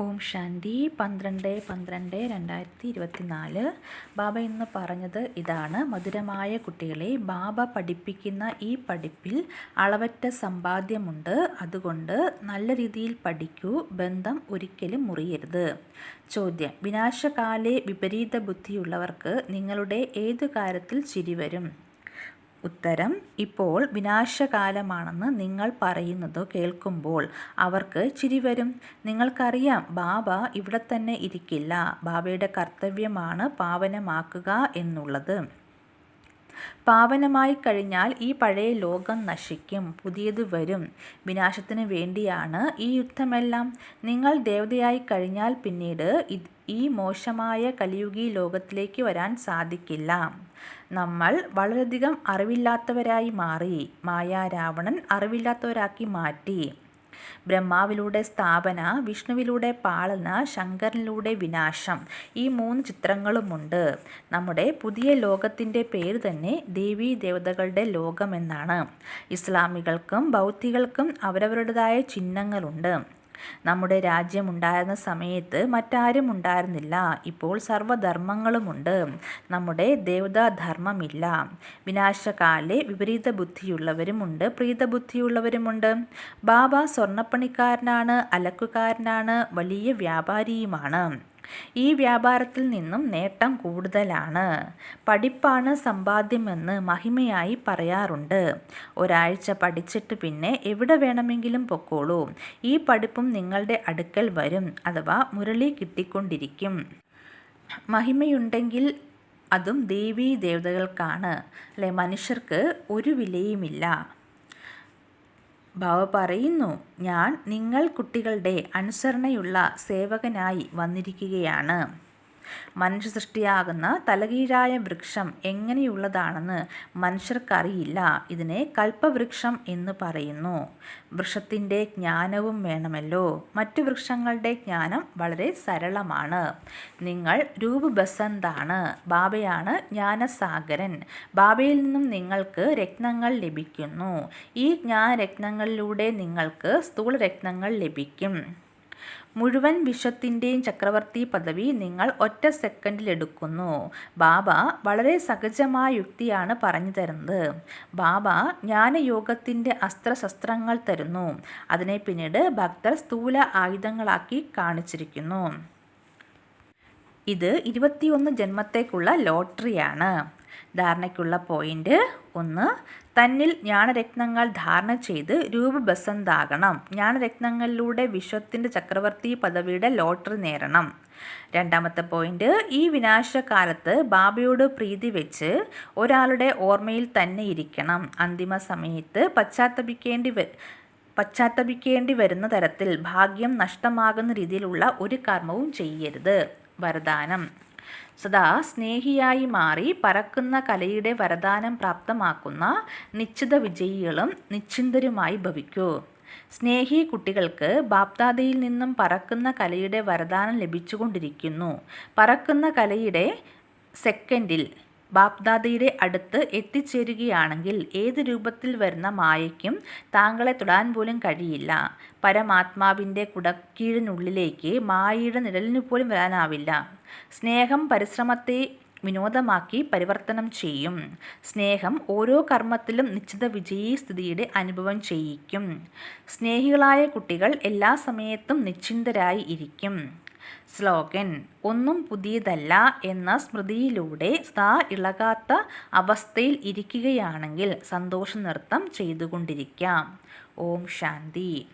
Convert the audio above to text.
ഓം ശാന്തി പന്ത്രണ്ട് പന്ത്രണ്ട് രണ്ടായിരത്തി ഇരുപത്തിനാല്. ബാബ ഇന്ന് പറഞ്ഞത് ഇതാണ്. മധുരമായ കുട്ടികളെ ബാബ പഠിപ്പിക്കുന്ന ഈ പഠിപ്പിൽ അളവറ്റ സമ്പാദ്യമുണ്ട്. അതുകൊണ്ട് നല്ല രീതിയിൽ പഠിക്കൂ. ബന്ധം ഒരിക്കലും മുറിയരുത്. ചോദ്യം. വിനാശകാലെ വിപരീത ബുദ്ധിയുള്ളവർക്ക് നിങ്ങളുടെ ഏതു കാര്യത്തിൽ ചിരി വരും? ഉത്തരം ഇപ്പോൾ വിനാശകാലമാണെന്ന് നിങ്ങൾ പറയുന്നത് കേൾക്കുമ്പോൾ അവർക്ക് ചിരി വരും. നിങ്ങൾക്കറിയാം ബാബ ഇവിടെ തന്നെ ഇരിക്കില്ല. ബാബയുടെ കർത്തവ്യമാണ് പാവനമാക്കുക എന്നുള്ളത്. പാവനമായി കഴിഞ്ഞാൽ ഈ പഴയ ലോകം നശിക്കും പുതിയത് വരും. വിനാശത്തിന് വേണ്ടിയാണ് ഈ യുദ്ധമെല്ലാം. നിങ്ങൾ ദേവതയായി കഴിഞ്ഞാൽ പിന്നീട് ഈ മോശമായ കലിയുഗി ലോകത്തിലേക്ക് വരാൻ സാധിക്കില്ല. നമ്മൾ വളരെയധികം അറിവില്ലാത്തവരായി മാറി മായാരാവണൻ അറിവില്ലാത്തവരാക്കി മാറ്റി. ബ്രഹ്മാവിലൂടെ സ്ഥാപന വിഷ്ണുവിലൂടെ പാളന ശങ്കരനിലൂടെ വിനാശം ഈ മൂന്ന് ചിത്രങ്ങളുമുണ്ട്. നമ്മുടെ പുതിയ ലോകത്തിന്റെ പേര് തന്നെ ദേവീ ദേവതകളുടെ ലോകമെന്നാണ്. ഇസ്ലാമികൾക്കും ബൗദ്ധികൾക്കും അവരവരുടേതായ ചിഹ്നങ്ങളുണ്ട്. നമ്മുടെ രാജ്യമുണ്ടായിരുന്ന സമയത്ത് മറ്റാരും ഉണ്ടായിരുന്നില്ല ഇപ്പോൾ സർവധർമ്മങ്ങളുമുണ്ട്. നമ്മുടെ ദേവതാധർമ്മമില്ല. വിനാശകാലെ വിപരീത ബുദ്ധിയുള്ളവരുമുണ്ട് പ്രീത ബുദ്ധിയുള്ളവരുമുണ്ട് ബാബ സ്വർണപ്പണിക്കാരനാണ് അലക്കുകാരനാണ് വലിയ വ്യാപാരിയുമാണ്. ഈ വ്യാപാരത്തിൽ നിന്നും നേട്ടം കൂടുതലാണ്. പഠിപ്പാണ് സമ്പാദ്യമെന്ന് മഹിമയായി പറയാറുണ്ട്. ഒരാഴ്ച പഠിച്ചിട്ട് പിന്നെ എവിടെ വേണമെങ്കിലും പൊക്കോളൂ. ഈ പഠിപ്പും നിങ്ങളുടെ അടുക്കൽ വരും അഥവാ മുരളി കിട്ടിക്കൊണ്ടിരിക്കും. മഹിമയുണ്ടെങ്കിൽ അതും ദേവീ ദേവതകൾക്കാണ് അല്ലെ? മനുഷ്യർക്ക് ഒരു വിലയുമില്ല. ബാവ പറയുന്നു ഞാൻ നിങ്ങൾ കുട്ടികളുടെ അനുസരണയുള്ള സേവകനായി വന്നിരിക്കുകയാണ്. മനുഷ്യ സൃഷ്ടിയാകുന്ന തലകീഴായ വൃക്ഷം എങ്ങനെയുള്ളതാണെന്ന് മനുഷ്യർക്കറിയില്ല. ഇതിനെ കൽപ്പവൃക്ഷം എന്ന് പറയുന്നു. വൃക്ഷത്തിന്റെ ജ്ഞാനവും വേണമല്ലോ. മറ്റു വൃക്ഷങ്ങളുടെ ജ്ഞാനം വളരെ സരളമാണ്. നിങ്ങൾ രൂപ ബസന്താണ് ബാബയാണ് ജ്ഞാനസാഗരൻ. ബാബയിൽ നിന്നും നിങ്ങൾക്ക് രത്നങ്ങൾ ലഭിക്കുന്നു. ഈ ജ്ഞാനരത്നങ്ങളിലൂടെ നിങ്ങൾക്ക് സ്ഥൂളരത്നങ്ങൾ ലഭിക്കും. മുഴുവൻ വിശ്വത്തിന്റെയും ചക്രവർത്തി പദവി നിങ്ങൾ ഒറ്റ സെക്കൻഡിലെടുക്കുന്നു. ബാബ വളരെ സഹജമായ യുക്തിയാണ് പറഞ്ഞു തരുന്നത്. ബാബ ജ്ഞാനയോഗത്തിന്റെ അസ്ത്രശസ്ത്രങ്ങൾ തരുന്നു. അതിനെ പിന്നീട് ഭക്തർ സ്ഥൂല ആയുധങ്ങളാക്കി കാണിച്ചിരിക്കുന്നു. ഇത് ഇരുപത്തിയൊന്ന് ജന്മത്തേക്കുള്ള ലോട്ടറിയാണ്. ധാരണയ്ക്കുള്ള പോയിന്റ് ഒന്ന്. തന്നിൽ ജ്ഞാനരത്നങ്ങൾ ധാരണ ചെയ്ത് രൂപബസന്താകണം. ജ്ഞാനരത്നങ്ങളിലൂടെ വിശ്വത്തിന്റെ ചക്രവർത്തി പദവിയുടെ ലോട്ടറി നേരണം. രണ്ടാമത്തെ പോയിന്റ് ഈ വിനാശകാലത്ത് ബാബയോട് പ്രീതി വെച്ച് ഒരാളുടെ ഓർമ്മയിൽ തന്നെ ഇരിക്കണം. അന്തിമ സമയത്ത് പശ്ചാത്തപിക്കേണ്ടി പശ്ചാത്തപിക്കേണ്ടി വരുന്ന തരത്തിൽ ഭാഗ്യം നഷ്ടമാകുന്ന രീതിയിലുള്ള ഒരു കർമ്മവും ചെയ്യരുത്. വരദാനം. സദാ സ്നേഹിയായി മാറി പറക്കുന്ന കലയുടെ വരദാനം പ്രാപ്തമാക്കുന്ന നിശ്ചിത വിജയികളും നിശ്ചിന്തരുമായി ഭവിക്കൂ. സ്നേഹി കുട്ടികൾക്ക് ബാപ്താദയിൽ നിന്നും പറക്കുന്ന കലയുടെ വരദാനം ലഭിച്ചുകൊണ്ടിരിക്കുന്നു. പറക്കുന്ന കലയുടെ സെക്കൻഡിൽ ബാപ്ദാദയുടെ അടുത്ത് എത്തിച്ചേരുകയാണെങ്കിൽ ഏത് രൂപത്തിൽ വരുന്ന മായയ്ക്കും താങ്കളെ തൊടാൻ പോലും കഴിയില്ല. പരമാത്മാവിന്റെ കുടക്കീഴിനുള്ളിലേക്ക് മായയുടെ നിഴലിനു പോലും വരാനാവില്ല. സ്നേഹം പരിശ്രമത്തെ വിനോദമാക്കി പരിവർത്തനം ചെയ്യും. സ്നേഹം ഓരോ കർമ്മത്തിലും നിശ്ചിത വിജയീ സ്ഥിതിയുടെ അനുഭവം ചെയ്യിക്കും. സ്നേഹികളായ കുട്ടികൾ എല്ലാ സമയത്തും നിശ്ചിന്തരായി ഇരിക്കും. സ്ലോഗൻ ഒന്നും പുതിയതല്ല എന്ന സ്മൃതിയിലൂടെ സ്ഥാ ഇളകാത്ത അവസ്ഥയിൽ ഇരിക്കുകയാണെങ്കിൽ സന്തോഷ നൃത്തം ചെയ്തുകൊണ്ടിരിക്കാം. ഓം ശാന്തി.